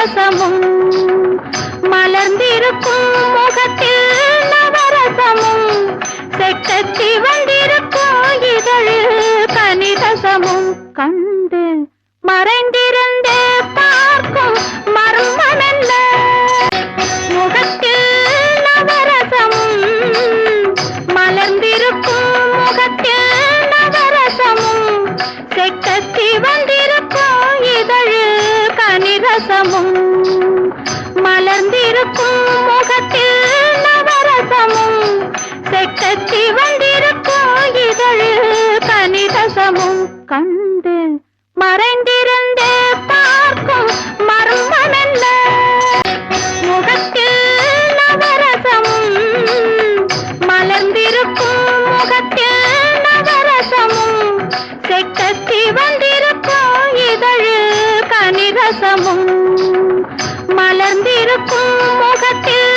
நவரசமும் மலர்ந்திருக்கும் முகத்தில் நவரசமும். செட்டத்தி வந்திருக்கும் இதழில் கனிரசமும் கண்டு மறைந்திருந்த பார்க்கும் மர்மமெல்ல முகத்தில் நவரசமும் மலர்ந்திருக்கும் முகத்தில் நவரசமும். மலர்ந்திருக்கும் முகத்தில் நவரசமும். செட்டத்தி வந்திருக்கும் இதழில் கனிரசமும் கண்டு மறைந்திருந்து பார்க்கும் மர்மமென்ன முகத்தில் நவரசமும். மலர்ந்திருக்கும் முகத்தில் நவரசமும். செக்கச்சி வந்திருக்கும் இதழ் நிரசமும் மலர்ந்திருக்கும் முகத்தில்